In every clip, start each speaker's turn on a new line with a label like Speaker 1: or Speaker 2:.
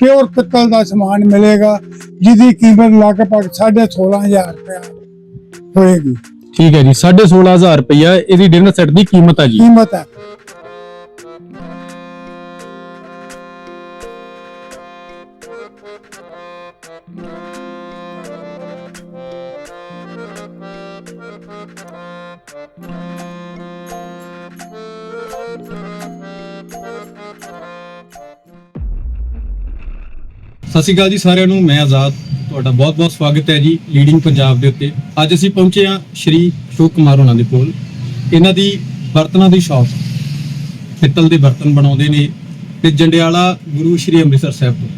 Speaker 1: Pure ਪਿੱਤਲ ਦਾ ਸਮਾਨ ਮਿਲੇਗਾ ਜਿਹਦੀ ਕੀਮਤ ਲਗਭਗ 16500 ਰੁਪਏ ਹੋਏਗੀ।
Speaker 2: ਠੀਕ ਹੈ ਜੀ 16500 ਰੁਪਇਆ ਇਹਦੀ ਡਿਨਰ ਸੈੱਟ ਦੀ ਕੀਮਤ ਹੈ ਜੀ?
Speaker 1: ਕੀਮਤ ਹੈ।
Speaker 2: ਸਤਿ ਸ਼੍ਰੀ ਅਕਾਲ ਜੀ ਸਾਰਿਆਂ ਨੂੰ, ਮੈਂ ਆਜ਼ਾਦ। ਤੁਹਾਡਾ ਬਹੁਤ-ਬਹੁਤ ਸਵਾਗਤ ਹੈ ਜੀ ਲੀਡਿੰਗ ਪੰਜਾਬ ਦੇ ਉੱਤੇ। ਅੱਜ ਅਸੀਂ ਪਹੁੰਚੇ ਹਾਂ ਸ਼੍ਰੀ ਅਸ਼ੋਕ ਕੁਮਾਰ ਉਹਨਾਂ ਦੇ ਕੋਲ। ਇਹਨਾਂ ਦੀ ਬਰਤਨਾਂ ਦੀ ਸ਼ਾਪ, ਪਿੱਤਲ ਦੇ ਬਰਤਨ ਬਣਾਉਂਦੇ ਨੇ ਤੇ ਜੰਡਿਆਲਾ ਗੁਰੂ ਸ਼੍ਰੀ ਅੰਮ੍ਰਿਤਸਰ ਸਾਹਿਬ ਤੋਂ।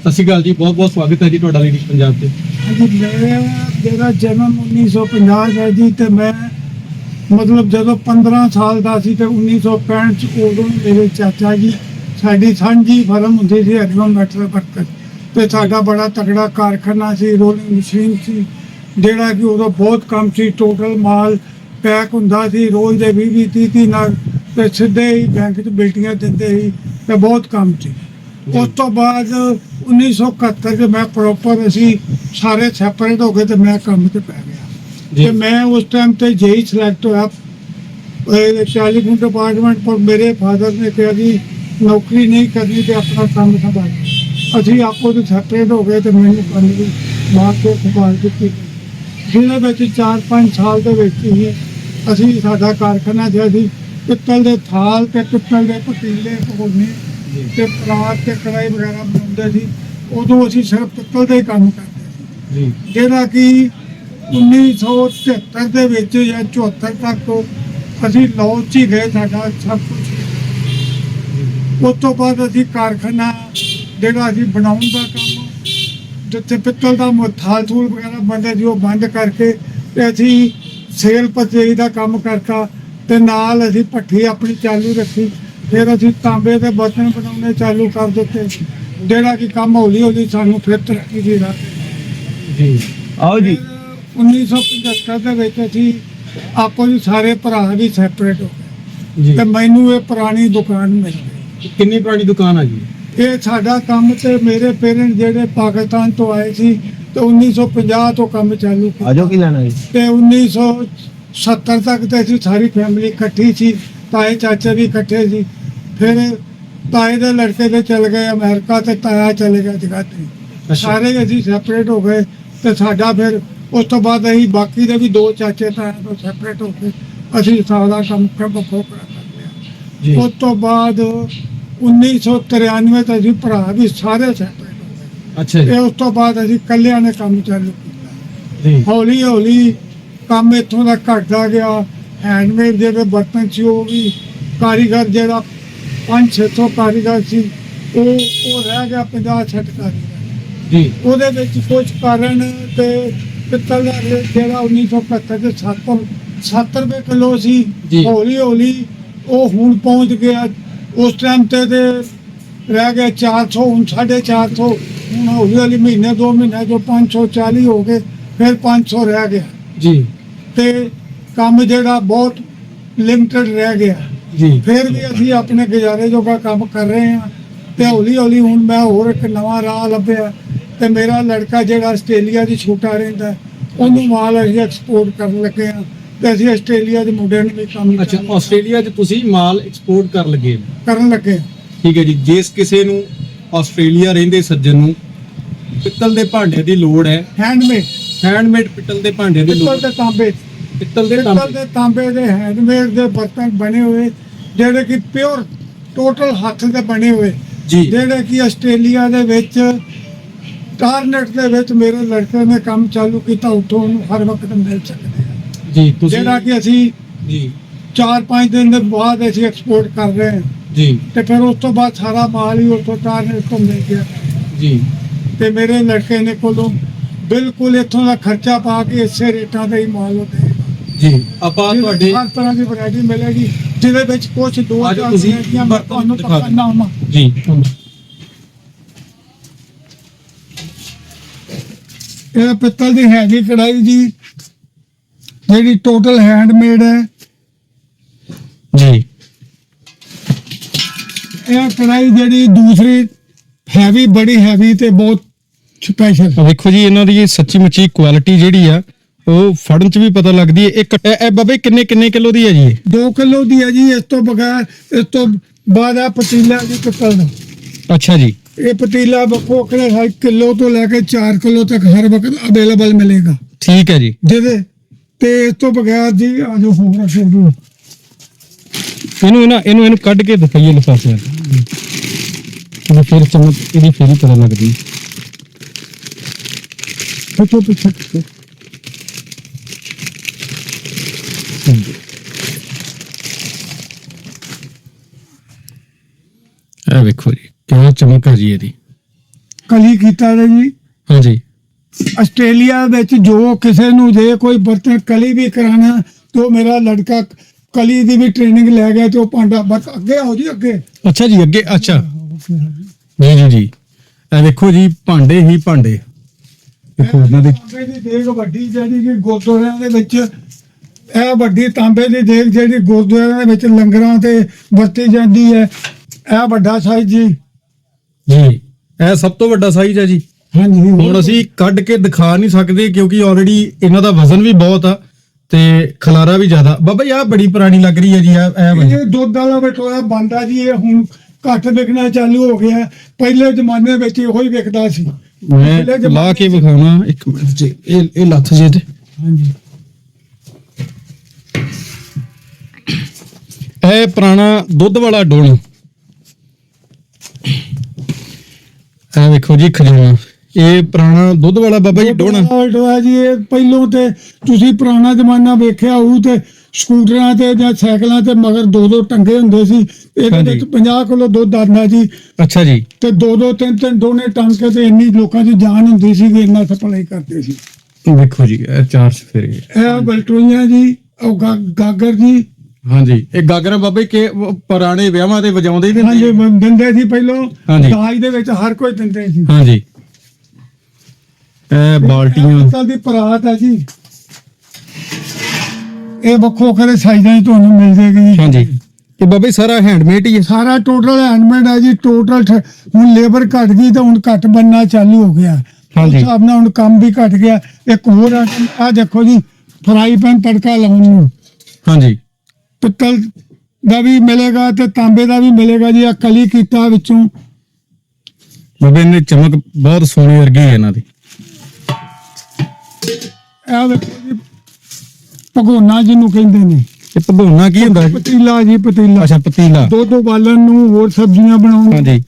Speaker 2: ਸਤਿ ਸ਼੍ਰੀ ਅਕਾਲ ਜੀ ਬਹੁਤ-ਬਹੁਤ ਸਵਾਗਤ ਹੈ ਜੀ ਤੁਹਾਡਾ ਲੀਡਿੰਗ ਪੰਜਾਬ ਤੇ।
Speaker 1: ਹਾਂਜੀ, ਮੇਰਾ ਜਨਮ 1950 ਦਾ ਜੀ ਤੇ ਮੈਂ ਮਤਲਬ ਜਦੋਂ 15 ਸਾਲ ਦਾ ਸੀ ਤੇ 1965 ਚ ਉਦੋਂ ਮੇਰੇ ਚਾਚਾ ਜੀ, ਸਾਡੀ ਸਾਂਝੀ ਫਰਮ ਹੁੰਦੀ ਸੀ ਹਰਿਓਮ ਮੈਟਰ ਵਰਕਰ ਤੇ ਸਾਡਾ ਬੜਾ ਤਕੜਾ ਕਾਰਖਾਨਾ ਸੀ ਰੋਲਿੰਗ ਮਸ਼ੀਨ ਸੀ ਜਿਹੜਾ ਕਿ ਉਦੋਂ ਬਹੁਤ ਕੰਮ ਸੀ ਟੋਟਲ ਮਾਲ ਪੈਕ ਹੁੰਦਾ ਸੀ ਰੋਜ਼ ਦੇ 20 20 30 30 ਨਾਲ ਤੇ ਸਿੱਧੇ ਹੀ ਬੈਂਕ 'ਚ ਬੇਟੀਆਂ ਦਿੰਦੇ ਸੀ ਤੇ ਬਹੁਤ ਕੰਮ ਸੀ। ਉਸ ਤੋਂ ਬਾਅਦ 1971 ਚ ਮੈਂ ਪ੍ਰੋਪਰ ਅਸੀਂ ਸਾਰੇ ਸੈਪਰੇਟ ਹੋ ਗਏ ਤੇ ਮੈਂ ਕੰਮ ਤੇ ਪੈ ਗਿਆ। ਤੇ ਮੈਂ ਉਸ ਟਾਈਮ ਤੇ ਜੇਈ ਸਿਲੈਕਟ ਹੋਇਆ। ਇਹ ਟੈਲੀਫੋਨ ਡਿਪਾਰਟਮੈਂਟ ਪਰ ਮੇਰੇ ਫਾਦਰ ਨੇ ਕਿਹਾ ਜੀ ਨੌਕਰੀ ਨਹੀਂ ਕਰਨੀ ਤੇ ਆਪਣਾ ਕੰਮ ਸੰਭਾਲ। ਅਸੀਂ ਆਪੋ ਦੇ ਸੈਪਰੇਟ ਹੋ ਗਏ ਤੇ ਮੈਨੂੰ ਕੰਮ ਦੀ ਮਾਰ ਕੇ ਸੰਭਾਲ ਦਿੱਤੀ। ਜਿਹਦੇ ਵਿੱਚ 4-5 ਸਾਲ ਦੇ ਵਿੱਚ ਹੀ ਅਸੀਂ ਸਾਡਾ ਕਾਰਖਾਨਾ ਜਿਹਾ ਸੀ ਪਿੱਤਲ ਦੇ ਥਾਲ ਤੇ ਪਿੱਤਲ ਦੇ ਪਤੀਲੇ ਭਗੋਨੇ ਤੇ ਪਰਾਤ ਤੇ ਕੜਾਈ ਵਗੈਰਾ ਬਣਾਉਂਦੇ ਸੀ ਉਦੋਂ ਅਸੀਂ ਸਿਰਫ ਪਿੱਤਲ ਦਾ ਕੰਮ ਕਰਦੇ ਸੀ। ਜਿਹੜਾ ਕਿ 1973 ਦੇ ਵਿੱਚ ਜਾਂ 74 ਤੱਕ ਅਸੀਂ ਲਾਹੌਰ 'ਚ ਹੀ ਗਏ ਸਾਡਾ ਸਭ ਕੁਝ ਉਸ ਤੋਂ ਬਾਅਦ ਅਸੀਂ ਕਾਰਖਾਨਾ ਜਿਹੜਾ ਅਸੀਂ ਬਣਾਉਣ ਦਾ ਕੰਮ ਜਿੱਥੇ ਪਿੱਤਲ ਦਾ ਮ- ਥਾਲ ਵਗੈਰਾ ਬਣਦਾ ਸੀ ਉਹ ਬੰਦ ਕਰਕੇ ਤੇ ਅਸੀਂ ਸੇਲ ਪਰਚੇਜ ਦਾ ਕੰਮ ਕਰਤਾ ਤੇ ਨਾਲ ਅਸੀਂ ਭੱਠੀ ਆਪਣੀ ਚਾਲੂ ਰੱਖੀ। ਫਿਰ ਅਸੀਂ ਤਾਂਬੇ ਦੇ ਬਰਤਨ ਬਣਾਉਣੇ ਚਾਲੂ ਕਰ ਦਿੱਤੇ। ਜਿਹੜਾ ਕਿ ਕੰਮ ਹੌਲੀ ਹੌਲੀ ਸਾਨੂੰ ਫਿਰ ਤਰੱਕੀ ਦੀ ਰਾਹ
Speaker 2: ਜੀ। ਆਓ ਜੀ।
Speaker 1: 1975 ਦੇ ਵਿੱਚ ਅਸੀਂ ਆਪੋ ਜੀ ਸਾਰੇ ਭਰਾ ਵੀ ਸੈਪਰੇਟ ਹੋ ਗਏ।
Speaker 2: ਜੀ।
Speaker 1: ਤੇ ਮੈਨੂੰ ਇਹ ਪੁਰਾਣੀ ਦੁਕਾਨ ਮਿਲ ਗਈ।
Speaker 2: ਕਿੰਨੀ ਪੁਰਾਣੀ ਦੁਕਾਨ ਆ ਜੀ?
Speaker 1: ਇਹ ਸਾਡਾ ਕੰਮ ਤੇ ਮੇਰੇ ਪੇਰੈਂਟ ਜਿਹੜੇ ਪਾਕਿਸਤਾਨ ਤੋਂ ਆਏ ਸੀ ਤੇ 1950 ਤੋਂ ਕੰਮ ਚਾਲੂ ਕੀਤਾ।
Speaker 3: ਆਜੋ ਕੀ ਲੈਣਾ ਜੀ?
Speaker 1: ਤੇ 1970 ਤੱਕ ਤੇ ਅਸੀਂ ਸਾਰੀ ਫੈਮਿਲੀ ਇਕੱਠੀ ਸੀ ਤਾਏ ਚਾਚੇ ਵੀ ਇਕੱਠੇ ਸੀ। ਫਿਰ ਤਾਏ ਦੇ ਲੜਕੇ ਤੇ ਚਲ ਗਏ ਅਮਰੀਕਾ ਤੇ ਤਾਇਆ ਚਲੇ ਗਿਆ ਜਗਾਦਰੀ। ਸਾਰੇ ਅਸੀਂ ਸੈਪਰੇਟ ਹੋ ਗਏ ਤੇ ਸਾਡਾ ਫਿਰ ਉਸ ਤੋਂ ਬਾਅਦ ਅਸੀਂ ਬਾਕੀ ਦੇ ਵੀ ਦੋ ਚਾਚੇ ਤਾਇਆ ਤੋਂ ਸੈਪਰੇਟ ਹੋ ਕੇ ਅਸੀਂ ਸਾਰਾ ਕੰਮ ਕਰਦੇ ਹਾਂ
Speaker 2: ਜੀ।
Speaker 1: ਉਸ ਤੋਂ ਬਾਅਦ 1993 ਤੱਕ ਅਸੀਂ ਭਰਾ ਵੀ ਸਾਰੇ ਗਏ
Speaker 2: ਅੱਛਾ
Speaker 1: ਤੇ ਉਸ ਤੋਂ ਬਾਅਦ ਅਸੀਂ ਇਕੱਲਿਆਂ ਨੇ ਕੰਮ ਚਾਲੂ ਕੀਤਾ।
Speaker 2: ਜੀ।
Speaker 1: ਹੌਲੀ ਹੌਲੀ ਕੰਮ ਇੱਥੋਂ ਦਾ ਘਟਦਾ ਗਿਆ। ਹੈਂਡਮੇਡ ਜਿਹੜੇ ਬਰਤਨ ਸੀ ਉਹ ਵੀ ਕਾਰੀਗਰ ਜਿਹੜਾ 5-600 ਕਾਰੀਗਰ ਸੀ ਉਹ ਉਹ ਰਹਿ ਗਿਆ 50-60 ਕਾਰੀਗਰ।
Speaker 2: ਜੀ।
Speaker 1: ਉਹਦੇ ਵਿੱਚ ਕੁਝ ਕਾਰਨ ਤੇ ਪਿੱਤਲ ਦਾ ਜਿਹੜਾ 1975 ਦੇ 7 70 ਰੁਪਏ ਕਿਲੋ ਸੀ।
Speaker 2: ਜੀ।
Speaker 1: ਹੌਲੀ ਹੌਲੀ ਉਹ ਹੁਣ ਪਹੁੰਚ ਗਿਆ ਉਸ ਟਾਈਮ ਤੇ ਤੇ ਰਹਿ ਗਿਆ 400 ਹੁਣ 450 ਹੁਣ ਹੌਲੀ ਹੌਲੀ ਮਹੀਨੇ ਦੋ ਮਹੀਨੇ ਜੋ 540 ਹੋ ਗਏ ਫਿਰ 500 ਰਹਿ ਗਿਆ।
Speaker 2: ਜੀ।
Speaker 1: ਤੇ ਕੰਮ ਜਿਹੜਾ ਬਹੁਤ ਲਿਮਟਿਡ ਰਹਿ ਗਿਆ।
Speaker 2: ਜੀ।
Speaker 1: ਫਿਰ ਵੀ ਅਸੀਂ ਆਪਣੇ ਗੁਜ਼ਾਰੇ ਜੋਗਾ ਕੰਮ ਕਰ ਰਹੇ ਹਾਂ ਤੇ ਹੌਲੀ ਹੌਲੀ ਹੁਣ ਮੈਂ ਹੋਰ ਇੱਕ ਨਵਾਂ ਰਾਹ ਲੱਭਿਆ ਤੇ ਮੇਰਾ ਲੜਕਾ ਜਿਹੜਾ ਆਸਟ੍ਰੇਲੀਆ ਦੀ ਛੋਟਾ ਰਹਿੰਦਾ ਉਹਨੂੰ ਮਾਲ ਅਸੀਂ ਐਕਸਪੋਰਟ ਕਰਨ ਲੱਗੇ ਹਾਂ। ਤੇ ਅਸੀਂ ਆਸਟ੍ਰੇਲੀਆ ਦੇ ਮੁੰਡਿਆਂ ਨੂੰ ਵੀ ਕੰਮ
Speaker 2: ਅੱਛਾ
Speaker 1: ਚਾਲੂ
Speaker 2: ਆਸਟ੍ਰੇਲੀਆ 'ਚ ਤੁਸੀਂ ਮਾਲ ਐਕਸਪੋਰਟ ਕਰ ਲਗੇ
Speaker 1: ਕਰਨ ਲੱਗੇ
Speaker 2: ਠੀਕ ਹੈ ਜੀ ਜਿਸ ਕਿਸੇ ਨੂੰ ਆਸਟ੍ਰੇਲੀਆ ਰਹਿੰਦੇ ਸੱਜਣ ਨੂੰ ਪਿੱਤਲ ਦੇ ਭਾਂਡੇ ਦੀ ਲੋੜ ਹੈ।
Speaker 1: ਹੈਂਡਮੇਡ
Speaker 2: ਹੈਂਡਮੇਡ ਪਿੱਤਲ ਦੇ ਭਾਂਡੇ ਦੀ
Speaker 1: ਪਿੱਤਲ
Speaker 2: ਲੋੜ।
Speaker 1: ਤੇ ਤਾਂਬੇ।
Speaker 2: ਪਿੱਤਲ ਦੇ
Speaker 1: ਪਿੱਤਲ
Speaker 2: ਤਾਂਬੇ।
Speaker 1: ਦੇ ਤਾਂਬੇ ਦੇ ਹੈਂਡਮੇਡ ਦੇ ਬਰਤਨ ਬਣੇ ਹੋਏ ਜਿਹੜੇ ਕਿ ਪਿਓਰ ਟੋਟਲ ਹੱਥ ਦੇ ਬਣੇ ਹੋਏ।
Speaker 2: ਜੀ।
Speaker 1: ਜਿਹੜੇ ਕਿ ਆਸਟ੍ਰੇਲੀਆ ਦੇ ਵਿੱਚ ਟਾਰਨਟ ਦੇ ਵਿੱਚ ਮੇਰੇ ਲੜਕੇ ਨੇ ਕੰਮ ਚਾਲੂ ਕੀਤਾ ਉੱਥੋਂ ਉਹਨੂੰ ਹਰ ਵਕਤ ਮਿਲ ਸਕਦੇ।
Speaker 2: ਜੀ ਤੁਸੀਂ
Speaker 1: ਜਿਹੜਾ ਕਿ ਅਸੀਂ
Speaker 2: ਜੀ।
Speaker 1: 4-5 ਦਿਨ ਦੇ ਬਾਅਦ ਅਸੀਂ ਐਕਸਪੋਰਟ ਕਰ ਰਹੇ ਹਾਂ।
Speaker 2: ਜੀ।
Speaker 1: ਤੇ ਫਿਰ ਉਸ ਤੋਂ ਬਾਅਦ ਸਾਰਾ ਮਾਲ ਹੀ ਉੱਥੋਂ ਟਾਰਨਟ ਤੋਂ ਮਿਲ ਗਿਆ।
Speaker 2: ਜੀ।
Speaker 1: ਤੇ ਮੇਰੇ ਲੜਕੇ ਨੇ ਕੋਲੋਂ ਬਿਲਕੁਲ ਇੱਥੋਂ ਦਾ ਖਰਚਾ ਪਾ ਕੇ ਇਸੇ ਰੇਟਾਂ ਤੇ ਹੀ ਮਾਲ ਉਹ ਦੇਗਾ
Speaker 2: ਜੀ ਆਪਾਂ ਤੁਹਾਡੇ
Speaker 1: ਹਰ ਤਰ੍ਹਾਂ ਦੀ ਵੈਰਾਈਟੀ ਮਿਲੇਗੀ ਜਿਹਦੇ ਵਿੱਚ ਕੁਝ ਦੋ
Speaker 2: ਅੱਜ
Speaker 1: ਚਾਰ
Speaker 2: ਤੁਸੀਂ
Speaker 1: ਵੈਰਾਈਟੀਆਂ
Speaker 2: ਬਰਤਨ।
Speaker 1: ਨਾ ਹੋਣਾ
Speaker 2: ਜੀ
Speaker 1: ਇਹ ਪਿੱਤਲ ਦੀ ਹੈਗੀ ਕੜਾਈ ਜੀ ਜਿਹੜੀ ਟੋਟਲ ਹੈਂਡਮੇਡ ਹੈ।
Speaker 2: ਜੀ।
Speaker 1: ਇਹ ਕੜਾਈ ਜਿਹੜੀ ਦੂਸਰੀ ਹੈਵੀ ਬੜੀ ਹੈਵੀ ਤੇ ਬਹੁਤ ਸਪੈਸ਼ਲ
Speaker 2: ਵੇਖੋ ਜੀ ਇਹਨਾਂ ਦੀ ਸੱਚੀ ਮੁੱਚੀ ਕੁਆਲਿਟੀ ਜਿਹੜੀ ਆ ਉਹ ਫੜਨ ਚ ਵੀ ਪਤਾ ਲੱਗਦੀ ਹੈ। ਇੱਕ ਇਹ ਬਾਬੇ ਕਿੰਨੇ ਕਿੰਨੇ ਕਿਲੋ ਦੀ ਹੈ ਜੀ ਇਹ?
Speaker 1: 2 ਕਿਲੋ ਦੀ ਹੈ ਜੀ ਇਸ ਤੋਂ ਬਗੈਰ ਇਸ ਤੋਂ ਬਾਅਦ ਆ ਪਤੀਲਾ ਦੀ ਪਿੱਤਲ ਦਾ
Speaker 2: ਅੱਛਾ ਜੀ।
Speaker 1: ਇਹ ਪਤੀਲਾ ਵੱਖੋ ਵੱਖਰੇ ਕਿਲੋ ਤੋਂ ਲੈ ਕੇ 4 ਕਿਲੋ ਤੱਕ ਹਰ ਵਕਤ ਅਵੇਲੇਬਲ ਮਿਲੇਗਾ।
Speaker 2: ਠੀਕ ਹੈ ਜੀ।
Speaker 1: ਜਿਹਦੇ ਤੇ ਇਸ ਤੋਂ ਬਗੈਰ ਜੀ ਆ ਜੋ ਹੋਰ ਸ਼ੁਰੂ
Speaker 2: ਇਹਨੂੰ ਨਾ ਇਹਨੂੰ ਇਹਨੂੰ ਕੱਢ ਕੇ ਦਿਖਾਈਏ ਲਿਫਾਫੇ ਇਹ ਫਿਰ ਚਮਕ ਇਹਦੀ ਫਿਰ ਪਤਾ ਲੱਗਦੀ।
Speaker 1: ਫੋਟੋ ਪਿੱਛੇ। ਪਿੱਛੇ
Speaker 2: ਇਹ ਵੇਖੋ ਜੀ ਕਿੰਨੀ ਚਮਕ ਹੈ ਜੀ ਇਹਦੀ।
Speaker 1: ਕਲੀ ਕੀਤਾ ਹੈ ਜੀ।
Speaker 2: ਹਾਂਜੀ।
Speaker 1: ਆਸਟ੍ਰੇਲੀਆ ਵਿੱਚ ਜੋ ਕਿਸੇ ਨੂੰ ਜੇ ਕੋਈ ਬਰਤਨ ਕਲੀ ਵੀ ਕਰਾਣਾ ਤੇ ਮੇਰਾ ਲੜਕਾ ਕਲੀ ਦੀ ਵੀ ਟ੍ਰੇਨਿੰਗ ਲੈ ਗਿਆ ਤੇ ਉਹ ਭਾਂਡਾ ਬਸ ਅੱਗੇ ਆਓ ਜੀ ਅੱਗੇ।
Speaker 2: ਅੱਛਾ ਜੀ ਅੱਗੇ ਅੱਛਾ। ਜੀ ਜੀ ਜੀ। ਇਹ ਵੇਖੋ ਜੀ ਭਾਂਡੇ ਹੀ ਭਾਂਡੇ। ਦੇਖੋ ਇਹਨਾਂ ਦੇ
Speaker 1: ਤਾਂਬੇ ਦੀ ਦੇਗ ਵੱਡੀ ਜਿਹੜੀ ਕਿ ਗੁਰਦੁਆਰਿਆਂ ਦੇ ਵਿੱਚ ਇਹ ਵੱਡੀ ਤਾਂਬੇ ਦੀ ਦੇਗ ਜਿਹੜੀ ਗੁਰਦੁਆਰਿਆਂ ਦੇ ਵਿੱਚ ਲੰਗਰਾਂ ਤੇ ਵਰਤੀ ਜਾਂਦੀ ਹੈ। ਇਹ ਵੱਡਾ ਸਾਈਜ਼ ਜੀ।
Speaker 2: ਜੀ ਇਹ ਸਭ ਤੋਂ ਵੱਡਾ ਸਾਈਜ਼ ਹੈ ਜੀ।
Speaker 1: ਹਾਂਜੀ
Speaker 2: ਹੁਣ ਅਸੀਂ ਕੱਢ ਕੇ ਦਿਖਾ ਨਹੀਂ ਸਕਦੇ ਕਿਉਂਕਿ ਆਲਰੇਡੀ ਇਹਨਾਂ ਦਾ ਵਜ਼ਨ ਵੀ ਬਹੁਤ ਆ ਤੇ ਖਲਾਰਾ ਵੀ ਜ਼ਿਆਦਾ। ਬਾਬਾ ਜੀ ਆਹ ਬੜੀ ਪੁਰਾਣੀ ਲੱਗ ਰਹੀ ਹੈ ਜੀ ਇਹ ਇਹ
Speaker 1: ਦੁੱਧ ਵਾਲਾ ਬਟੋਰਾ ਬੰਦਾ ਜੀ ਇਹ ਹੁਣ ਘੱਟ ਵਿਕਣਾ ਚਾਲੂ ਹੋ ਗਿਆ। ਪਹਿਲੇ ਜ਼ਮਾਨੇ ਵਿੱਚ ਇਹੋ ਹੀ ਵਿਕਦਾ ਸੀ।
Speaker 2: ਮੈਂ ਲਾ ਕੇ ਵਿਖਾਉਣਾ ਇੱਕ ਮਿੰਟ ਜੀ ਇਹ ਇਹ ਲੱਥ ਜੇ ਤੇ।
Speaker 1: ਹਾਂਜੀ।
Speaker 2: ਇਹ ਪੁਰਾਣਾ ਦੁੱਧ ਵਾਲਾ ਡੋਲ ਇਹ ਵੇਖੋ ਜੀ ਖਜ਼ਾਨਾ। ਇਹ ਪੁਰਾਣਾ ਦੁੱਧ ਵਾਲਾ ਬਾਬਾ ਜੀ ਡੋਣਾ।
Speaker 1: ਜੀ ਇਹ ਪਹਿਲੋਂ ਤੇ ਤੁਸੀਂ ਪੁਰਾਣਾ ਜ਼ਮਾਨਾ ਵੇਖਿਆ ਹੋਊ ਤੇ ਸਕੂਟਰਾਂ ਤੇ ਜਾਂ ਸਾਈਕਲਾਂ ਤੇ ਮਗਰ ਦੋ ਦੋ ਟੰਗੇ ਹੁੰਦੇ ਸੀ। ਇਹਦੇ
Speaker 2: ਹਾਂਜੀ।
Speaker 1: ਵਿੱਚ 50 ਕਿਲੋ ਦੁੱਧ ਆਉਂਦਾ ਜੀ।
Speaker 2: ਅੱਛਾ ਜੀ।
Speaker 1: ਤੇ ਦੋ ਦੋ ਤਿੰਨ ਤਿੰਨ ਦੋਨੇ ਟੰਕੇ ਤੇ ਇੰਨੀ ਲੋਕਾਂ ਦੀ ਜਾਨ ਹੁੰਦੀ ਸੀ ਕਿ ਇੰਨਾ ਸਪਲਾਈ ਕਰਦੇ ਸੀ।
Speaker 2: ਵੇਖੋ ਜੀ ਇਹ ਚਾਰ ਸਫੇਰੇ
Speaker 1: ਇਹ ਬਲਟੋਈਆਂ ਜੀ ਉਹ ਗਾਗਰ ਜੀ।
Speaker 2: ਹਾਂਜੀ। ਇਹ ਗਾਗਰਾ ਬਾਬਾ ਕਿ ਪੁਰਾਣੇ ਵਿਆਹਾਂ ਤੇ ਵਜਾਉਂਦੇ ਹੀ
Speaker 1: ਹਾਂਜੀ
Speaker 2: ਨੇ
Speaker 1: ਦਿੰਦੇ ਸੀ ਪਹਿਲੋਂ।
Speaker 2: ਹਾਂਜੀ।
Speaker 1: ਦਾਜ ਦੇ ਵਿੱਚ ਹਰ ਕੋਈ ਦਿੰਦੇ ਸੀ।
Speaker 2: ਹਾਂਜੀ। ਇਹ ਬਾਲਟੀਆਂ।
Speaker 1: ਸਾਲ ਦੀ ਪਰਾਤ ਹੈ ਜੀ। ਇਹ ਵੱਖੋ ਵੱਖਰੇ ਸਾਈਜ਼ਾਂ 'ਚ ਤੁਹਾਨੂੰ ਮਿਲ ਜੇਗੀ ਜੀ।
Speaker 2: ਹਾਂਜੀ। ਇਹ ਬਾਬਾ ਜੀ ਸਾਰਾ ਹੈਂਡਮੇਡ ਹੀ ਹੈ
Speaker 1: ਸਾਰਾ ਟੋਟਲ ਹੈਂਡਮੇਡ ਹੈ ਜੀ। ਟੋਟਲ ਹੁਣ ਲੇਬਰ ਘਟ ਗਈ ਤਾਂ ਹੁਣ ਘਟ ਬੰਨਾ ਚਾਲੂ ਹੋ ਗਿਆ।
Speaker 2: ਹਾਂਜੀ।
Speaker 1: ਹਿਸਾਬ ਨਾਲ ਹੁਣ ਕੰਮ ਵੀ ਘਟ ਗਿਆ। ਇੱਕ ਹੋਰ ਆ ਦੇਖੋ ਜੀ ਫਰਾਈ ਪੈਨ ਤੜਕਾ ਲਾਉਣ ਨੂੰ।
Speaker 2: ਹਾਂਜੀ।
Speaker 1: ਪਿੱਤਲ ਦਾ ਵੀ ਮਿਲੇਗਾ ਤੇ ਤਾਂਬੇ ਦਾ ਵੀ ਮਿਲੇਗਾ ਜੀ। ਆ ਕਲੀ ਕੀਤਾ ਵਿੱਚੋਂ।
Speaker 2: ਬਾਬੇ ਨੇ ਚਮਕ ਬਹੁਤ ਸੋਹਣੀ ਵਰਗੀ ਹੈ ਇਹਨਾਂ ਦੀ।
Speaker 1: ਇਹ ਦੇਖੋ ਜੀ ਭਗੋਨਾ ਜਿਹਨੂੰ ਕਹਿੰਦੇ ਨੇ।
Speaker 2: ਇਹ ਭਗੋਨਾ ਕੀ ਹੁੰਦਾ ਜੀ?
Speaker 1: ਪਤੀਲਾ ਜੀ ਪਤੀਲਾ।
Speaker 2: ਅੱਛਾ ਪਤੀਲਾ।
Speaker 1: ਦੁੱਧ ਉਬਾਲਣ ਨੂੰ ਹੋਰ ਸਬਜ਼ੀਆਂ ਬਣਾਉਣ
Speaker 2: ਹਾਂਜੀ।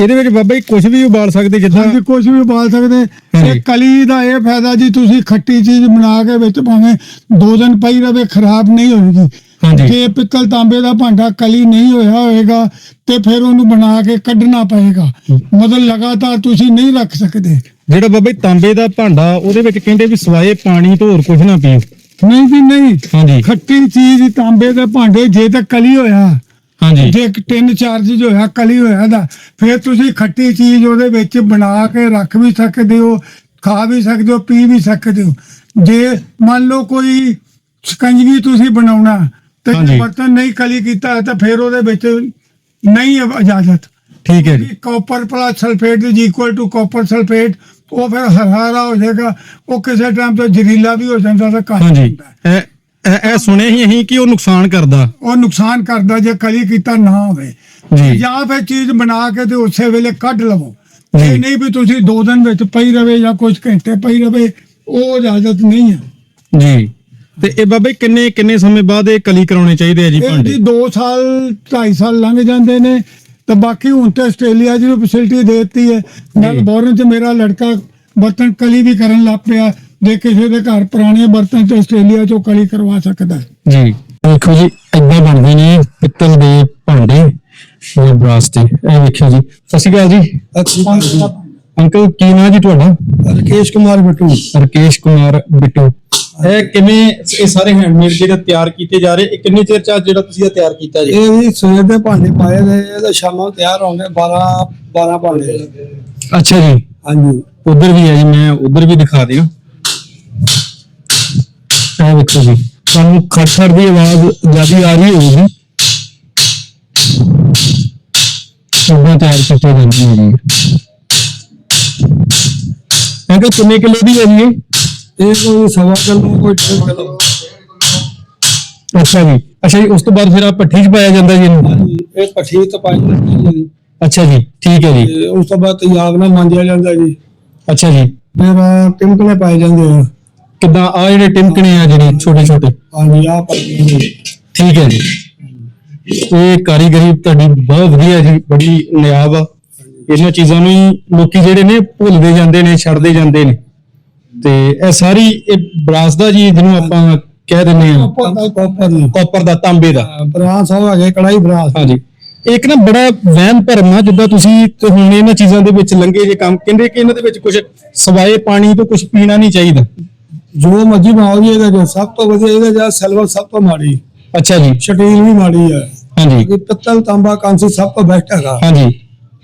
Speaker 2: ਇਹਦੇ ਵਿੱਚ ਬਾਬਾ ਜੀ ਕੁਝ ਵੀ ਉਬਾਲ ਸਕਦੇ ਜਿੱਦਾਂ
Speaker 1: ਹਾਂਜੀ ਕੁਝ ਵੀ ਉਬਾਲ ਸਕਦੇ।
Speaker 2: ਹਾਂਜੀ।
Speaker 1: ਇਹ ਕਲੀ ਦਾ ਇਹ ਫਾਇਦਾ ਜੀ ਤੁਸੀਂ ਖੱਟੀ ਚੀਜ਼ ਬਣਾ ਕੇ ਵਿੱਚ ਭਾਵੇਂ ਦੋ ਦਿਨ ਪਈ ਰਵੇ ਖਰਾਬ ਨਹੀਂ ਹੋਏਗੀ। ਜੇ ਪਿੱਤਲ ਤਾਂਬੇ ਦਾ ਭਾਂਡਾ ਕਲੀ ਨਹੀਂ ਹੋਇਆ ਹੋਏਗਾ ਤੇ ਫਿਰ ਉਹਨੂੰ ਬਣਾ ਕੇ ਕੱਢਣਾ ਪਏਗਾ। ਮਤਲਬ ਲਗਾਤਾਰ ਤੁਸੀਂ ਨਹੀਂ ਰੱਖ ਸਕਦੇ।
Speaker 2: ਜਿਹੜਾ ਬਾਬਾ ਤਾਂਬੇ ਦਾ ਭਾਂਡਾ ਉਹਦੇ ਵਿੱਚ ਕਹਿੰਦੇ ਵੀ ਸਵਾਏ ਪਾਣੀ ਤੋਂ ਹੋਰ ਕੁਝ ਨਾ ਪੀਓ।
Speaker 1: ਨਹੀਂ ਜੀ ਨਹੀਂ।
Speaker 2: ਹਾਂਜੀ।
Speaker 1: ਖੱਟੀ ਚੀਜ਼ ਤਾਂਬੇ ਦੇ ਭਾਂਡੇ ਜੇ ਤਾਂ ਕਲੀ ਹੋਇਆ।
Speaker 2: ਹਾਂਜੀ।
Speaker 1: ਜੇ ਤਿੰਨ ਚਾਰਜ ਹੋਇਆ ਕਲੀ ਹੋਇਆ ਦਾ ਫਿਰ ਤੁਸੀਂ ਖੱਟੀ ਚੀਜ਼ ਉਹਦੇ ਵਿੱਚ ਬਣਾ ਕੇ ਰੱਖ ਵੀ ਸਕਦੇ ਹੋ ਖਾ ਵੀ ਸਕਦੇ ਹੋ ਪੀ ਵੀ ਸਕਦੇ ਹੋ। ਜੇ ਮੰਨ ਲਓ ਕੋਈ ਸ਼ਿਕੰਜਵੀ ਤੁਸੀਂ ਬਣਾਉਣਾ ਤੇ
Speaker 2: ਹਾਂਜੀ।
Speaker 1: ਬਰਤਨ ਨਹੀਂ ਕਲੀ ਕੀਤਾ ਤਾਂ ਫਿਰ ਉਹਦੇ ਵਿੱਚ ਨਹੀਂ ਇਜਾਜ਼ਤ।
Speaker 2: ਠੀਕ ਹੈ ਜੀ।
Speaker 1: Copper plus sulphate is equal to copper sulphate ਉਹ ਫਿਰ ਹਰਾਰਾ ਹੋ ਜਾਏਗਾ ਉਹ ਕਿਸੇ ਟਾਈਮ ਤੋਂ ਜ਼ਹਿਰੀਲਾ ਵੀ ਹੋ ਜਾਂਦਾ ਤਾਂ ਘੱਟ
Speaker 2: ਹਾਂਜੀ। ਇਹ ਇਹ- ਇਹ ਸੁਣਿਆ ਹੀ ਅਸੀਂ ਕਿ ਉਹ ਨੁਕਸਾਨ ਕਰਦਾ।
Speaker 1: ਉਹ ਨੁਕਸਾਨ ਕਰਦਾ ਜੇ ਕਲੀ ਕੀਤਾ ਨਾ ਹੋਵੇ।
Speaker 2: ਜੀ।
Speaker 1: ਜਾਂ ਫਿਰ ਚੀਜ਼ ਬਣਾ ਕੇ ਤੇ ਉਸੇ ਵੇਲੇ ਕੱਢ ਲਵੋ।
Speaker 2: ਜੀ।
Speaker 1: ਇਹ ਨਹੀਂ ਵੀ ਤੁਸੀਂ ਦੋ ਦਿਨ ਵਿੱਚ ਪਈ ਰਵੇ ਜਾਂ ਕੁਝ ਘੰਟੇ ਪਈ ਰਵੇ ਉਹ ਇਜਾਜ਼ਤ ਨਹੀਂ ਹੈ।
Speaker 2: ਜੀ। ਤੇ ਇਹ ਬਾਬਾ ਕਿੰਨੇ ਕਿੰਨੇ ਸਮੇਂ ਬਾਅਦ ਇਹ ਕਲੀ ਕਰਾਉਣੇ ਚਾਹੀਦੇ ਆ ਜੀ
Speaker 1: ਇਹ
Speaker 2: ਭਾਂਡੇ?
Speaker 1: ਜੀ 2 ਸਾਲ 2.5 ਸਾਲ ਲੰਘ ਜਾਂਦੇ ਨੇ। ਤੇ ਬਾਕੀ ਹੁਣ ਤੇ ਆਸਟ੍ਰੇਲੀਆ ਜੀ ਨੂੰ ਫੈਸਿਲਿਟੀ ਦੇ ਦਿੱਤੀ ਹੈ। ਮੈਲਬੌਰਨ ਚ ਮੇਰਾ ਲੜਕਾ ਬਰਤਨ ਕਲੀ ਵੀ ਕਰਨ ਲੱਗ ਪਿਆ। ਜੇ ਕਿਸੇ ਦੇ ਘਰ ਪੁਰਾਣੇ ਬਰਤਨ ਤੇ ਆਸਟ੍ਰੇਲੀਆ ਚੋਂ ਕਲੀ ਕਰਵਾ ਸਕਦਾ ਹੈ।
Speaker 2: ਜੀ। ਦੇਖੋ ਜੀ ਏਦਾਂ ਬਣਦੇ ਨੇ ਪਿੱਤਲ ਦੇ ਭਾਂਡੇ ਇਹ ਬਰਾਸ ਦੇ। ਇਹ ਵੇਖਿਓ ਜੀ। ਸਤਿ ਸ਼੍ਰੀ ਅਕਾਲ ਜੀ। ਅੰਕਲ ਕੀ ਨਾਮ ਜੀ ਤੁਹਾਡਾ?
Speaker 1: ਰਕੇਸ਼ ਕੁਮਾਰ ਬਟੂ।
Speaker 2: ਰਕੇਸ਼ ਕੁਮਾਰ ਬਿੱਟੂ। ਇਹ ਕਿਵੇਂ ਇਹ ਸਾਰੇ ਹੈਂਡਮੇਡ ਜਿਹੜੇ ਤਿਆਰ ਕੀਤੇ ਜਾ ਰਹੇ ਇਹ ਕਿੰਨੇ ਚਿਰ ਚ ਜਿਹੜਾ ਤੁਸੀਂ ਇਹ ਤਿਆਰ ਕੀਤਾ ਜੀ?
Speaker 3: ਇਹ ਵੀ ਸਵੇਰ ਦੇ ਭਾਂਡੇ ਪਾਏ ਨੇ ਇਹ ਤਾਂ ਸ਼ਾਮਾਂ ਤਿਆਰ ਹੋਣਗੇ 12 12 ਭਾਂਡੇ।
Speaker 2: ਅੱਛਾ ਜੀ।
Speaker 3: ਹਾਂਜੀ।
Speaker 2: ਉਧਰ ਵੀ ਹੈ ਜੀ ਮੈਂ ਉਧਰ ਵੀ ਦਿਖਾ ਦਿਆਂ। ਇਹ ਵੇਖੋ ਜੀ ਤੁਹਾਨੂੰ ਖੜਖੜ ਦੀ ਆਵਾਜ਼ ਜ਼ਿਆਦਾ ਆ ਰਹੀ ਹੋਊਗੀ। ਸੂਬਾਂ ਤਿਆਰ ਕੀਤੇ ਜਾਂਦੇ ਨੇ ਜੀ। ਅੰਕਲ ਕਿੰਨੇ ਕਿਲੋ ਦੀ ਹੈ ਜੀ ਇਹ?
Speaker 3: ਕੋਈ ਸਵਾ ਕਿਲੋ ਕੋਈ ਡੇਢ ਕਿਲੋ
Speaker 2: ਅੱਛਾ ਜੀ। ਅੱਛਾ ਜੀ ਉਸ ਤੋਂ ਬਾਅਦ ਫਿਰ ਆ ਭੱਠੀ 'ਚ ਪਾਇਆ ਜਾਂਦਾ ਜੀ ਇਹਨੂੰ?
Speaker 3: ਇਹ ਪੱਠੀ ਤੋਂ ਪਾਈ ਜਾਂਦੀ ਹੈ ਜੀ।
Speaker 2: ਅੱਛਾ ਜੀ ਠੀਕ ਹੈ ਜੀ।
Speaker 3: ਤੇ ਉਸ ਤੋਂ ਬਾਅਦ ਤਿਆਗ ਨਾਲ ਮਾਂਜਿਆ ਜਾਂਦਾ ਜੀ।
Speaker 2: ਅੱਛਾ ਜੀ।
Speaker 3: ਫਿਰ ਟਿਮਕਲੇ ਪਾਏ ਜਾਂਦੇ ਆ।
Speaker 2: ਕਿੱਦਾਂ? ਆ ਜਿਹੜੇ ਟਿਮਕਣੇ ਆ ਜਿਹੜੇ ਛੋਟੇ ਛੋਟੇ?
Speaker 3: ਹਾਂਜੀ ਆ ਪਾਈ ਜਾਂਦੇ
Speaker 2: ਠੀਕ ਹੈ ਜੀ। ਇਹ ਕਾਰੀਗਰੀ ਤੁਹਾਡੀ ਬਹੁਤ ਵਧੀਆ ਜੀ ਬੜੀ ਨਿਆਬ ਆ। ਇਹਨਾਂ ਚੀਜ਼ਾਂ ਨੂੰ ਹੀ ਲੋਕੀ ਜਿਹੜੇ ਨੇ ਭੁੱਲਦੇ ਜਾਂਦੇ ਨੇ ਛੱਡਦੇ ਜਾਂਦੇ ਨੇ। ਤੇ ਇਹ ਸਾਰੀ ਇਹ ਬਰਾਸ ਦਾ ਜੀ ਜਿਹਨੂੰ ਆਪਾਂ ਕਹਿ ਦਿੰਦੇ ਆ
Speaker 3: ਕੋਪਰ ਦੀ
Speaker 2: ਕਾਪਰ ਦਾ ਤਾਂਬੇ ਦਾ।
Speaker 3: ਬਰਾਸ ਹੋ ਗਏ ਕੜਾਈ ਬਰਾਸ।
Speaker 2: ਹਾਂਜੀ। ਇੱਕ ਨਾ ਬੜਾ ਵਹਿਮ ਭਰਮ ਆ ਜਿੱਦਾਂ ਤੁਸੀਂ ਹੁਣ ਇਹਨਾਂ ਚੀਜ਼ਾਂ ਦੇ ਵਿੱਚ ਲੰਗੇ ਜੇ ਕੰਮ ਕਹਿੰਦੇ ਕਿ ਇਹਨਾਂ ਦੇ ਵਿੱਚ ਕੁਝ ਸਵਾਏ ਪਾਣੀ ਤੋਂ ਕੁਝ ਪੀਣਾ ਨਹੀਂ ਚਾਹੀਦਾ।
Speaker 3: ਜੋ ਮਰਜ਼ੀ ਬਣਾਓ ਜੀ ਇਹਦੇ ਸਭ ਤੋਂ ਵਧੀਆ ਇਹਦੇ ਚ ਸਿਲਵਰ ਸਭ ਤੋਂ ਮਾੜੀ।
Speaker 2: ਅੱਛਾ ਜੀ।
Speaker 3: ਸਟੀਲ ਵੀ ਮਾੜੀ ਹੈ
Speaker 2: ਹਾਂਜੀ।
Speaker 3: ਕਿ ਪਿੱਤਲ ਤਾਂਬਾ ਕਾਂਸੀ ਸਭ ਤੋਂ ਬੈਸਟ ਹੈਗਾ।
Speaker 2: ਹਾਂਜੀ।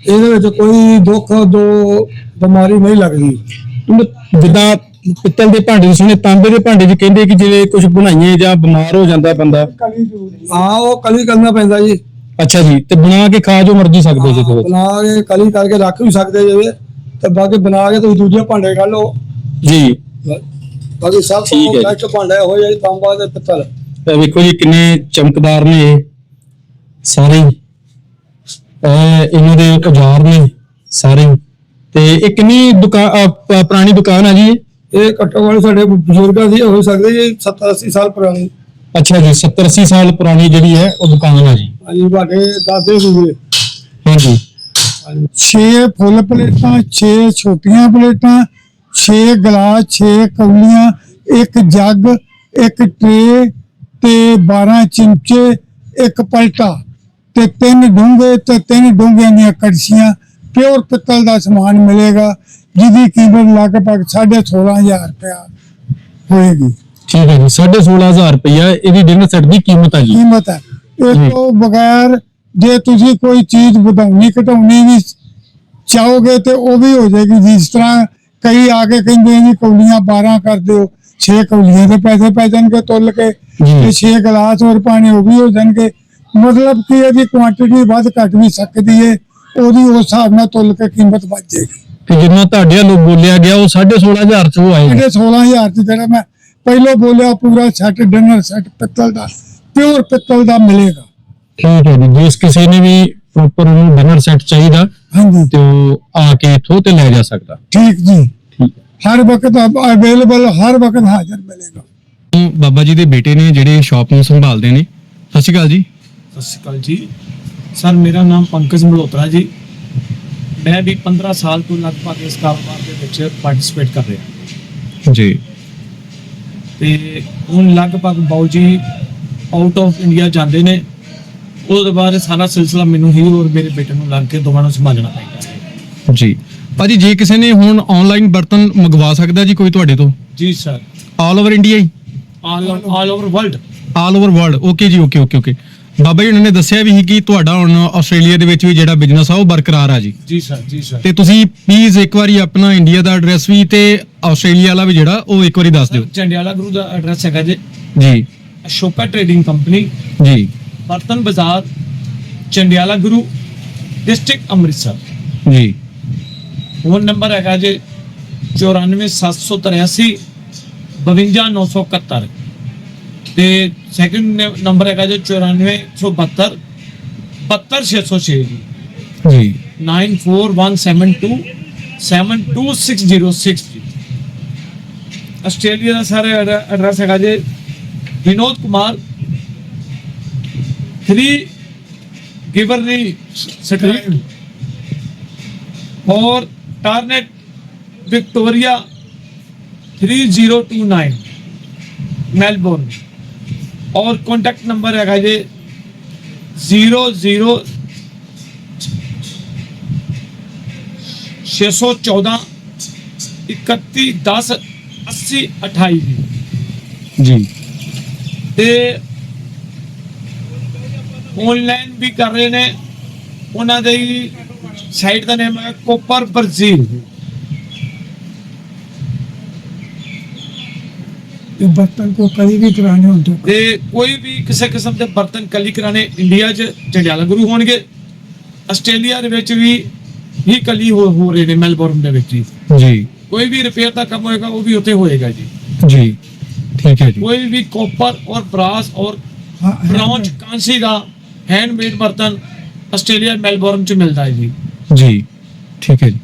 Speaker 3: ਇਹਦੇ ਵਿੱਚ ਕੋਈ ਦੁੱਖ ਦੋ ਬਿਮਾਰੀ ਨਹੀਂ ਲੱਗਦੀ।
Speaker 2: ਜਿੱਦਾਂ ਪਿੱਤਲ ਦੇ ਭਾਂਡੇ ਤੁਸੀਂ ਸੁਣੇ ਤਾਂਬੇ ਦੇ ਭਾਂਡੇ 'ਚ ਕਹਿੰਦੇ ਕਿ ਜਿਹੜੇ ਕੁਝ ਬਣਾਈਏ ਜਾਂ ਬਿਮਾਰ ਹੋ ਜਾਂਦਾ ਬੰਦਾ।
Speaker 3: ਹਾਂ ਉਹ ਕਲੀ ਕਰਨਾ ਪੈਂਦਾ ਜੀ।
Speaker 2: ਅੱਛਾ ਜੀ ਤੇ ਬਣਾ ਕੇ ਖਾ ਜੋ ਮਰਜ਼ੀ ਸਕਦੇ ਜੇ ਤੁਸੀਂ।
Speaker 3: ਬਣਾ ਕੇ ਕਲੀ ਕਰਕੇ ਰੱਖ ਵੀ ਸਕਦੇ ਜੇ। ਤੇ ਬਾਕੀ ਬਣਾ ਕੇ ਤੁਸੀਂ ਦੂਜੇ ਭਾਂਡੇ ਕੱਢ ਲਓ।
Speaker 2: ਜੀ।
Speaker 3: ਬਾਕੀ ਸਭ
Speaker 2: ਠੀਕ
Speaker 3: ਤੋਂ
Speaker 2: ਹੈ
Speaker 3: ਬੈਸਟ ਭਾਂਡਾ ਹੋ ਜਾਈ ਤਾਂਬਾ ਤੇ ਪਿੱਤਲ।
Speaker 2: ਤਾਂ ਵੇਖੋ ਜੀ ਕਿੰਨੇ ਚਮਕਦਾਰ ਨੇ ਇਹ। ਸਾਰੇ ਹੀ। ਇਹ ਇਹਨਾਂ ਦੇ ਔਜ਼ਾਰ ਨੇ ਸਾਰੇ ਹੀ। ਤੇ ਇਹ ਕਿੰਨੀ ਦੁਕਾਨ ਪੁਰਾਣੀ ਦੁਕਾਨ ਆ ਜੀ ਇਹ?
Speaker 3: ਇਹ ਘੱਟੋ ਘੱਟ ਸਾਡੇ ਬਜ਼ੁਰਗਾਂ ਦੀ ਹੋ ਸਕਦੀ ਜੀ 70 80 ਸਾਲ ਪੁਰਾਣੀ।
Speaker 2: ਅੱਛਾ ਜੀ 70 80 ਸਾਲ ਪੁਰਾਣੀ ਜਿਹੜੀ ਹੈ ਉਹ ਦੁਕਾਨ ਆ ਜੀ।
Speaker 3: ਹਾਂਜੀ ਤੁਹਾਡੇ ਦਾਦੇ ਸੀਗੇ
Speaker 2: ਹਾਂਜੀ।
Speaker 3: ਹਾਂਜੀ।
Speaker 1: 6 ਫੁੱਲ ਪਲੇਟਾਂ 6 ਛੋਟੀਆਂ ਪਲੇਟਾਂ 6 ਗਲਾਸ 6 ਕੌਲੀਆਂ ਇੱਕ ਜੱਗ ਇੱਕ ਟਰੇ ਤੇ 12 ਚਿਮਚੇ ਇੱਕ ਪਲਟਾ ਤੇ ਤਿੰਨ ਡੂੰਘੇ ਤੇ ਤਿੰਨ ਡੂੰਘਿਆਂ ਦੀਆਂ ਕੜਛੀਆਂ ਪਿਓਰ ਪਿੱਤਲ ਦਾ ਸਮਾਨ ਮਿਲੇਗਾ ਜਿਹਦੀ ਕੀਮਤ ਲਗਭਗ 16500 ਰੁਪਇਆ ਹੋਏਗੀ।
Speaker 2: ਠੀਕ ਹੈ ਜੀ 16500 ਰੁਪਇਆ ਇਹਦੀ ਡਿਨਰ ਸੈੱਟ ਦੀ ਕੀਮਤ ਆ ਜੀ।
Speaker 1: ਕੀਮਤ ਹੈ ਇਸ
Speaker 2: ਜੀ।
Speaker 1: ਤੋਂ ਬਗੈਰ ਜੇ ਤੁਸੀਂ ਕੋਈ ਚੀਜ਼ ਵਧਾਉਣੀ ਘਟਾਉਣੀ ਵੀ ਚਾਹੋਗੇ ਤੇ ਉਹ ਵੀ ਹੋ ਜਾਏਗੀ। ਜਿਸ ਤਰ੍ਹਾਂ ਕਈ ਆ ਕੇ ਕਹਿੰਦੇ ਨੇ ਕੌਲੀਆਂ 12 ਕਰ ਦਿਓ 6 ਕੌਲੀਆਂ ਦੇ ਪੈਸੇ ਪੈ ਜਾਣਗੇ ਤੁੱਲ ਕੇ
Speaker 2: ਜੀ।
Speaker 1: ਤੇ 6 ਗਲਾਸ ਹੋਰ ਪਾਣੀ ਉਹ ਵੀ ਹੋ ਜਾਣਗੇ। ਮਤਲਬ ਕਿ ਇਹਦੀ ਕੁਆਂਟੀਟੀ ਵੱਧ ਘੱਟ ਵੀ ਸਕਦੀ ਹੈ ਉਹਦੀ ਉਸ ਹਿਸਾਬ ਨਾਲ ਤੁੱਲ ਕੇ ਕੀਮਤ ਵੱਧ ਜਾਏਗੀ।
Speaker 2: ਤੇ ਜਿੰਨਾ ਤੁਹਾਡੇ ਵੱਲੋਂ ਬੋਲਿਆ ਗਿਆ ਉਹ 16500 ਚ ਉਹ ਆਏਗਾ
Speaker 1: ਇਹਦੇ 16000 ਚ ਜਿਹੜਾ ਮੈਂ ਪਹਿਲਾਂ ਬੋਲਿਆ ਪੂਰਾ ਸੈੱਟ ਡਿਨਰ ਸੈੱਟ ਪਿੱਤਲ ਦਾ ਪਿਓਰ ਪਿੱਤਲ ਦਾ ਮਿਲੇਗਾ।
Speaker 2: ਠੀਕ ਹੈ ਜੀ ਜਿਸ ਕਿਸੇ ਨੇ ਵੀ ਪ੍ਰੋਪਰ ਉਹਨੂੰ ਡਿਨਰ ਸੈੱਟ ਚਾਹੀਦਾ
Speaker 1: ਹਾਂਜੀ।
Speaker 2: ਤੇ ਉਹ ਆ ਕੇ ਇੱਥੋਂ ਤੇ ਲੈ ਜਾ ਸਕਦਾ।
Speaker 1: ਠੀਕ ਜੀ। ਹਰ ਵਕਤ ਅਵੇਲੇਬਲ ਹਰ ਵਕਤ ਹਾਜ਼ਰ ਮਿਲੇਗਾ।
Speaker 2: ਹੈ ਬਾਬਾ ਜੀ ਦੇ ਬੇਟੇ ਨੇ ਜਿਹੜੇ ਸ਼ਾਪ ਨੂੰ ਸੰਭਾਲਦੇ ਨੇ। ਸਤਿ ਸ਼੍ਰੀ ਅਕਾਲ ਜੀ।
Speaker 4: ਸਤਿ ਸ਼੍ਰੀ ਅਕਾਲ ਜੀ। ਸਰ ਮੇਰਾ ਨਾਮ ਪੰਕਜ ਮਲਹੋਤਰਾ ਜੀ। ਮੈਂ ਵੀ 15 ਸਾਲ ਤੋਂ ਲਗਭਗ ਇਸ ਕਾਰੋਬਾਰ ਦੇ ਵਿੱਚ ਪਾਰਟਿਸਿਪੇਟ ਕਰ ਰਿਹਾ।
Speaker 2: ਜੀ।
Speaker 4: ਤੇ ਹੁਣ ਲਗਭਗ ਬਾਊ ਜੀ ਆਊਟ ਆਫ ਇੰਡੀਆ ਜਾਂਦੇ ਨੇ। ਉਹਦੇ ਬਾਅਦ ਸਾਰਾ ਸਿਲਸਿਲਾ ਮੈਨੂੰ ਹੀ ਔਰ ਮੇਰੇ ਬੇਟੇ ਨੂੰ ਲੱਗ ਕੇ ਦੋਵਾਂ ਨੂੰ ਸੰਭਾਲਣਾ ਪੈਂਦਾ ਹੈ।
Speaker 2: ਜੀ। ਭਾਜੀ ਜੇ ਕਿਸੇ ਨੇ ਹੁਣ ਆਨਲਾਈਨ ਬਰਤਨ ਮੰਗਵਾ ਸਕਦਾ ਜੀ ਕੋਈ ਤੁਹਾਡੇ ਤੋਂ?
Speaker 4: ਜੀ ਸਰ।
Speaker 2: ਆਲ ਓਵਰ ਇੰਡੀਆ ਹੀ?
Speaker 4: All over world
Speaker 2: all over world okay ਜੀ ਓਕੇ ਓਕੇ ਓਕੇ ਬਾਬਾ ਜੀ ਉਹਨਾਂ ਨੇ ਦੱਸਿਆ ਵੀ ਸੀ ਕਿ ਤੁਹਾਡਾ ਹੁਣ ਆਸਟ੍ਰੇਲੀਆ ਦੇ ਵਿੱਚ ਵੀ ਜਿਹੜਾ ਬਿਜ਼ਨਸ ਆ ਉਹ ਬਰਕਰਾਰ ਆ ਜੀ।
Speaker 4: ਜੀ ਸਰ ਜੀ ਸਰ।
Speaker 2: ਤੇ ਤੁਸੀਂ ਪਲੀਜ਼ ਇੱਕ ਵਾਰੀ ਆਪਣਾ ਇੰਡੀਆ ਦਾ ਐਡਰੈਸ ਵੀ ਤੇ ਆਸਟ੍ਰੇਲੀਆ ਵਾਲਾ ਵੀ ਜਿਹੜਾ ਉਹ ਇੱਕ ਵਾਰੀ ਦੱਸ ਦਿਓ।
Speaker 4: ਚੰਡਿਆਲਾ ਗੁਰੂ ਦਾ ਐਡਰੈਸ ਹੈਗਾ ਜੀ।
Speaker 2: ਜੀ।
Speaker 4: ਅਸ਼ੋਕਾ ਟ੍ਰੇਡਿੰਗ ਕੰਪਨੀ
Speaker 2: ਜੀ।
Speaker 4: ਬਰਤਨ ਬਾਜ਼ਾਰ ਚੰਡਿਆਲਾ ਗੁਰੂ ਡਿਸਟ੍ਰਿਕਟ ਅੰਮ੍ਰਿਤਸਰ।
Speaker 2: ਜੀ।
Speaker 4: ਫੋਨ ਨੰਬਰ ਹੈਗਾ ਜੀ 94783 52971 ਤੇ ਸੈਕਿੰਡ ਨੰਬਰ ਹੈਗਾ ਜੋ 9472 72606 ਜੀ। 94172 72606 ਆਸਟ੍ਰੇਲੀਆ ਦਾ ਸਾਰੇ ਐਡਰੈਸ ਹੈਗਾ ਜੇ ਵਿਨੋਦ ਕੁਮਾਰ 3 ਗਿਵਰਨੀ ਸਟਰੀਟ ਔਰ ਟਾਰਨੇਟ ਵਿਕਟੋਰੀਆ 3029 ਮੈਲਬੌਰਨ। ਔਰ ਕੰਟੈਕਟ ਨੰਬਰ ਹੈਗਾ ਜੀ 00 614 3110 8028
Speaker 2: ਜੀ।
Speaker 4: ਤੇ ਆਨਲਾਈਨ ਵੀ ਕਰ ਰਹੇ ਨੇ। ਉਹਨਾਂ ਦੇ ਸਾਈਟ ਦਾ ਨਾਮ ਹੈ ਕੋਪਰ ਬਰਜ਼ੀਲ।
Speaker 1: ਇਹ ਬਰਤਨ ਕੋ ਕਦੀ ਵੀ ਕਰਾਣੇ ਹੁੰਦੇ
Speaker 4: ਤੇ ਕੋਈ ਵੀ ਕਿਸੇ ਕਿਸਮ ਦੇ ਬਰਤਨ ਕਲੀ ਕਰਾਣੇ ਇੰਡੀਆ 'ਚ ਜੰਡਿਆਲਾ ਗੁਰੂ ਹੋਣਗੇ। ਆਸਟ੍ਰੇਲੀਆ ਦੇ ਵਿੱਚ ਵੀ ਹੀ ਕਲੀ ਹੋ ਹੋ ਰਹੇ ਨੇ ਮੈਲਬੌਰਨ ਦੇ ਵਿੱਚ ਹੀ
Speaker 2: ਜੀ।
Speaker 4: ਕੋਈ ਵੀ ਰਿਪੇਅਰ ਦਾ ਕੰਮ ਹੋਏਗਾ ਉਹ ਵੀ ਉੱਥੇ ਹੋਏਗਾ ਜੀ।
Speaker 2: ਜੀ। ਠੀਕ ਹੈ ਜੀ।
Speaker 4: ਕੋਈ ਵੀ ਕਾਪਰ ਔਰ ਬ੍ਰਾਸ ਔਰ ਬ੍ਰੌਂਜ ਕਾਂਸੀ ਦਾ ਹੈਂਡਮੇਡ ਬਰਤਨ ਆਸਟ੍ਰੇਲੀਆ ਮੈਲਬੌਰਨ ਚ ਮਿਲਦਾ ਹੈ ਜੀ।
Speaker 2: ਜੀ। ਠੀਕ ਹੈ ਜੀ।